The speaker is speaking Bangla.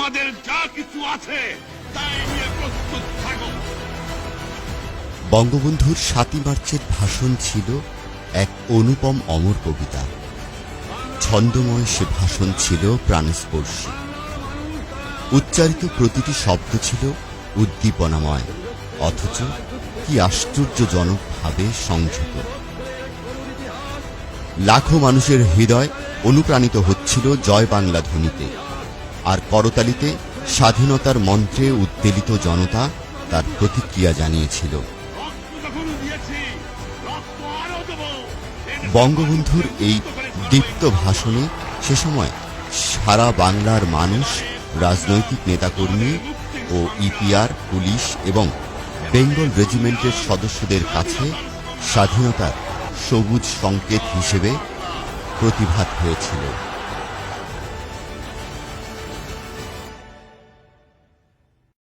তোমাদের যা কিছু আছে বঙ্গবন্ধুর সাতই মার্চের ভাষণ ছিল এক অনুপম অমর কবিতা। ছন্দময় সে ভাষণ ছিল প্রাণস্পর্শী। উচ্চারিত প্রতিটি শব্দ ছিল উদ্দীপনাময়, অথচ কি আশ্চর্যজনকভাবে সংযত। লাখো মানুষের হৃদয় অনুপ্রাণিত হচ্ছিল জয় বাংলা ধ্বনিতে। আর করতালিতে স্বাধীনতার মন্ত্রে উদ্বেলিত জনতা তার প্রতিক্রিয়া জানিয়েছিল। বঙ্গবন্ধুর এই দীপ্ত ভাষণে সে সময় সারা বাংলার মানুষ, রাজনৈতিক নেতাকর্মী ও ইপিআর, পুলিশ এবং বেঙ্গল রেজিমেন্টের সদস্যদের কাছে স্বাধীনতার সবুজ সংকেত হিসেবে প্রতিভাত হয়েছিল।